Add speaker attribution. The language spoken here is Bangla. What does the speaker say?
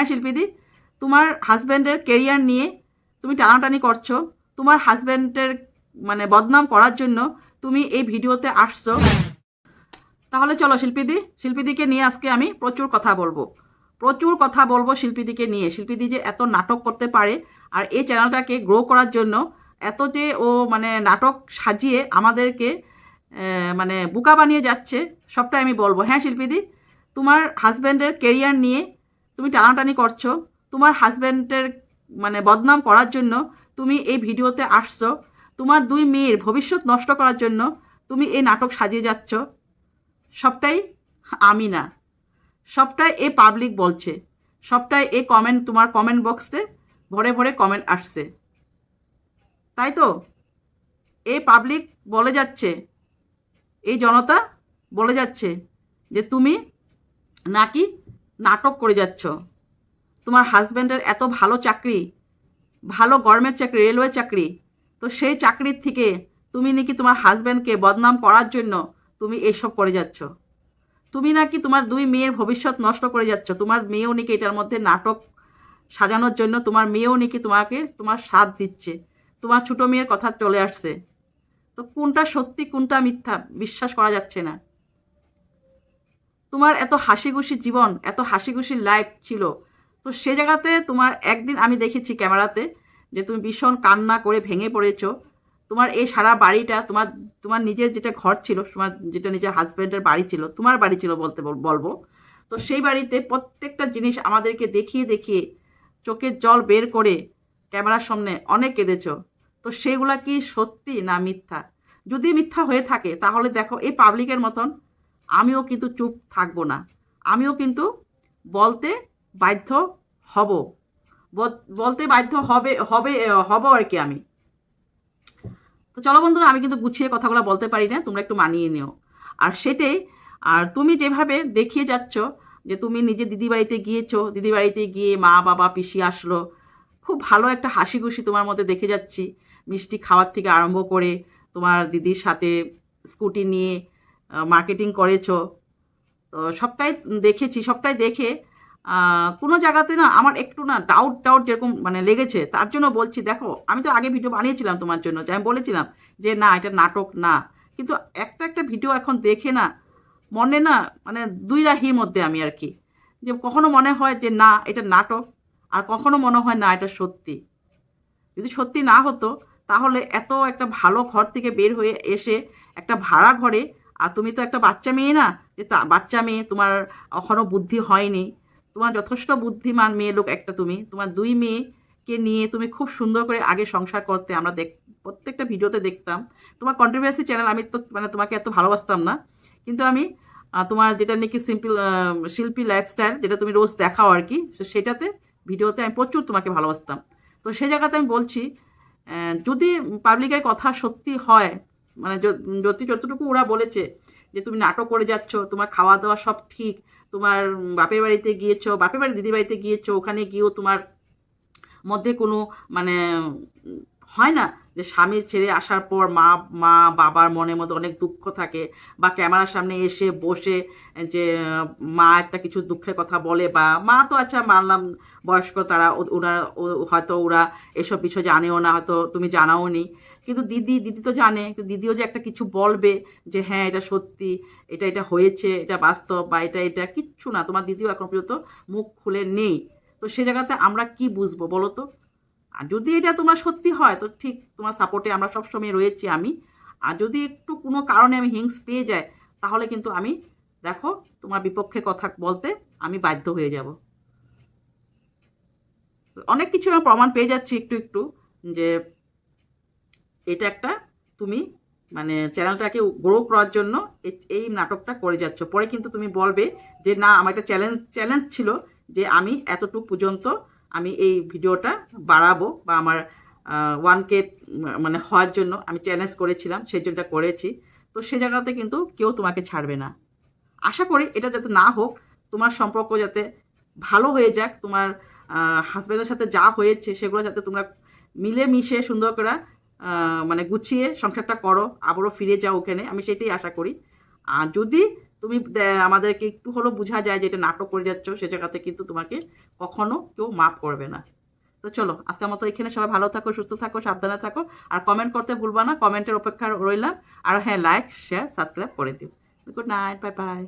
Speaker 1: হ্যাঁ শিল্পীদি তোমার হাজব্যান্ডের কেরিয়ার নিয়ে তুমি টানাটানি করছ, তোমার হাজব্যান্ডের মানে বদনাম করার জন্য তুমি এই ভিডিওতে আসছো। তাহলে চলো শিল্পীদি শিল্পীদিকে নিয়ে আজকে আমি প্রচুর কথা বলব। প্রচুর কথা বলব শিল্পীদিকে নিয়ে। শিল্পীদি যে এত নাটক করতে পারে আর এই চ্যানেলটাকে গ্রো করার জন্য এত যে ও মানে নাটক সাজিয়ে আমাদেরকে মানে বোকা বানিয়ে যাচ্ছে, সবটাই আমি বলব। হ্যাঁ শিল্পীদি তোমার হাজব্যান্ডের কেরিয়ার নিয়ে তুমি টানাটানি করছ, তোমার হাজব্যান্ডের মানে বদনাম করার জন্য তুমি এই ভিডিওতে আসছো, তোমার দুই মেয়ের ভবিষ্যৎ নষ্ট করার জন্য তুমি এই নাটক সাজিয়ে যাচ্ছ, সবটাই আমি না। সবটাই এ পাবলিক বলছে, সবটাই এ কমেন্ট তোমার কমেন্ট বক্সে ভরে ভরে কমেন্ট আসছে। তাই তো? এ পাবলিক বলে যাচ্ছে, এই জনতা বলে যাচ্ছে যে তুমি নাকি নাটক করে যাচ্ছ। তোমার হাজব্যান্ডের এত ভালো চাকরি, ভালো গভর্নমেন্ট চাকরি, রেলওয়ে চাকরি, তো সেই চাকরির থেকে তুমি নাকি তোমার হাজব্যান্ডকে বদনাম করার জন্য তুমি এইসব করে যাচ্ছ। তুমি নাকি তোমার দুই মেয়ের ভবিষ্যৎ নষ্ট করে যাচ্ছ। তোমার মেয়েও নাকি এটার মধ্যে নাটক সাজানোর জন্য তোমার মেয়েও নাকি তোমাকে তোমার সাথ দিচ্ছে। তোমার ছোটো মেয়ের কথা চলে আসছে। তো কোনটা সত্যি, কোনটা মিথ্যা বিশ্বাস করা যাচ্ছে না। তোমার এত হাসি খুশি জীবন, এত হাসি খুশি লাইফ ছিল। তো সে জায়গাতে তোমার একদিন আমি দেখেছি ক্যামেরাতে যে তুমি ভীষণ কান্না করে ভেঙে পড়েছো। তোমার এই সারা বাড়িটা তোমার তোমার নিজের যেটা ঘর ছিল, তোমার যেটা নিজের হাজব্যান্ডের বাড়ি ছিল, তোমার বাড়ি ছিল বলতে বলব। তো সেই বাড়িতে প্রত্যেকটা জিনিস আমাদেরকে দেখিয়ে দেখিয়ে চোখের জল বের করে ক্যামেরার সামনে অনেক কেঁদেছো। তো সেগুলা কি সত্যি না মিথ্যা? যদি মিথ্যা হয়ে থাকে, তাহলে দেখো এই পাবলিকের মতন আমিও কিন্তু চুপ থাকব না। আমিও কিন্তু বলতে বাধ্য হব। বলতে বাধ্য হবে হবে হব আর কি আমি। তো চলো বন্ধুরা, আমি কিন্তু গুছিয়ে কথাগুলো বলতে পারি না, তোমরা একটু মানিয়ে নিও। আর সেটাই, আর তুমি যেভাবে দেখিয়ে যাচ্ছ যে তুমি নিজে দিদি বাড়িতে গিয়েছো, দিদি বাড়িতে গিয়ে মা, বাবা, পিসি আসলো, খুব ভালো একটা হাসি খুশি তোমার মধ্যে দেখে যাচ্ছি। মিষ্টি খাওয়ার থেকে আরম্ভ করে তোমার দিদির সাথে স্কুটি নিয়ে মার্কেটিং করেছ। তো সবটাই দেখেছি, সবটাই দেখে কোনো জায়গাতে না আমার একটু না ডাউট ডাউট যেরকম মানে লেগেছে, তার জন্য বলছি, দেখো, আমি তো আগে ভিডিও বানিয়েছিলাম তোমার জন্য, যে আমি বলেছিলাম যে না, এটা নাটক না। কিন্তু একটা একটা ভিডিও এখন দেখে না, মনে না মানে দুই রাহির মধ্যে আমি আর কি। যে কখনো মনে হয় যে না, এটা নাটক, আর কখনো মনে হয় না, এটা সত্যি। যদি সত্যি না হতো, তাহলে এত একটা ভালো ঘর থেকে বের হয়ে এসে একটা ভাড়া ঘরে আর তুমি তো একটা বাচ্চা মেয়ে না, যে বাচ্চা মেয়ে তোমার এখনও বুদ্ধি হয়নি। তোমার যথেষ্ট বুদ্ধিমান মেয়ে লোক একটা তুমি। তোমার দুই মেয়েকে নিয়ে তুমি খুব সুন্দর করে আগে সংসার করতে আমরা দেখ, প্রত্যেকটা ভিডিওতে দেখতাম। তোমার কন্ট্রোভার্সি চ্যানেল আমি তো মানে তোমাকে এত ভালোবাসতাম না। কিন্তু আমি তোমার যেটা নাকি সিম্পল শিল্পী লাইফস্টাইল যেটা তুমি রোজ দেখাও আর কি সেটাতে ভিডিওতে আমি প্রচুর তোমাকে ভালোবাসতাম। তো সেই জায়গাতে আমি বলছি যদি পাবলিকের কথা সত্যি হয় মানে যদি যতটুকু ওরা বলেছে যে তুমি নাটক করে যাচ্ছ, তোমার খাওয়া দাওয়া সব ঠিক, তোমার বাপের বাড়িতে গিয়েছো, বাপের বাড়ি দিদির বাড়িতে গিয়েছো, ওখানে গিয়েও তোমার মধ্যে কোনো মানে হয় না। যে স্বামী ছেড়ে আসার পর মা মা বাবার মনের মধ্যে অনেক দুঃখ থাকে বা ক্যামেরার সামনে এসে বসে যে, মা একটা কিছু দুঃখের কথা বলে বা মা তো আচ্ছা মানলাম বয়স্ক তারা ওরা হয়তো ওরা এসব বিষয় জানেও না, হয়তো তুমি জানাও নি। কিন্তু দিদি দিদি তো জানে দিদিও যে একটা কিছু বলবে যে হ্যাঁ এটা সত্যি, এটা এটা হয়েছে, এটা বাস্তব বা এটা এটা কিচ্ছু না। তোমার দিদিও এখন পর্যন্ত মুখ খুলে নেই। তো সে জায়গাতে আমরা কি বুঝব বলো তো? আর যদি এটা তোমার সত্যি হয়, তো ঠিক তোমার সাপোর্টে আমরা সবসময় রয়েছি আমি। আর যদি একটু কোনো কারণে আমি হিংস পেয়ে যাই, তাহলে কিন্তু আমি দেখো তোমার বিপক্ষে কথা বলতে আমি বাধ্য হয়ে যাব। অনেক কিছু আমি প্রমাণ পেয়ে যাচ্ছি একটু একটু যে এটা একটা তুমি মানে চ্যানেলটাকে গ্রো করার জন্য এই- নাটকটা করে যাচ্ছ। পরে কিন্তু তুমি বলবে যে, না, আমার একটা চ্যালেঞ্জ চ্যালেঞ্জ ছিল যে আমি এতটুকু পর্যন্ত আমি এই ভিডিওটা বাড়াবো বা আমার ওয়ান কে মানে হওয়ার জন্য আমি চ্যালেঞ্জ করেছিলাম, সেই জন্য এটা করেছি। তো সে জায়গাতে কিন্তু কেউ তোমাকে ছাড়বে না। আশা করি এটা যাতে না হোক, তোমার সম্পর্ক যাতে ভালো হয়ে যাক, তোমার হাজব্যান্ডের সাথে যা হয়েছে সেগুলো যাতে তোমরা মিলে মিশে সুন্দর করে মানে গুছিয়ে সংসারটা করো, আবারও ফিরে যাও ওখানে, আমি সেটাই আশা করি। আর যদি তুমি আমাদেরকে একটু হলেও বোঝা যায় যে এটা নাটক করে যাচ্ছ, সে জায়গাতে কিন্তু তোমাকে কখনো কেউ মাফ করবে না। তো চলো, আজকের মতো এখানে সবাই ভালো থাকো, সুস্থ থাকো, সাবধানে থাকো। আর কমেন্ট করতে ভুলবা না কমেন্টের অপেক্ষা রইলাম। আর হ্যাঁ লাইক শেয়ার সাবস্ক্রাইব করে দিও। Good night bye bye